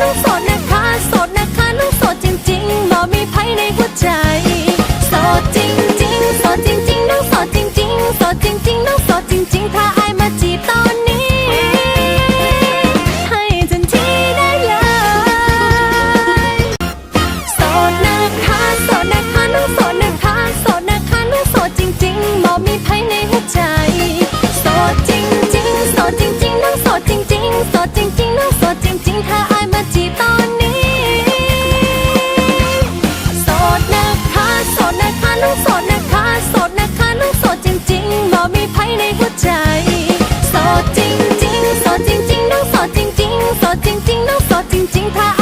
no น้องโสดนะคะโสดนะคะน้องโสดจริงๆบอกมีไพ่ในหัวใจโสดจริงๆโสดจริงๆน้องโสดจริงๆโสดจริงๆน้องโสดจริงๆถ้า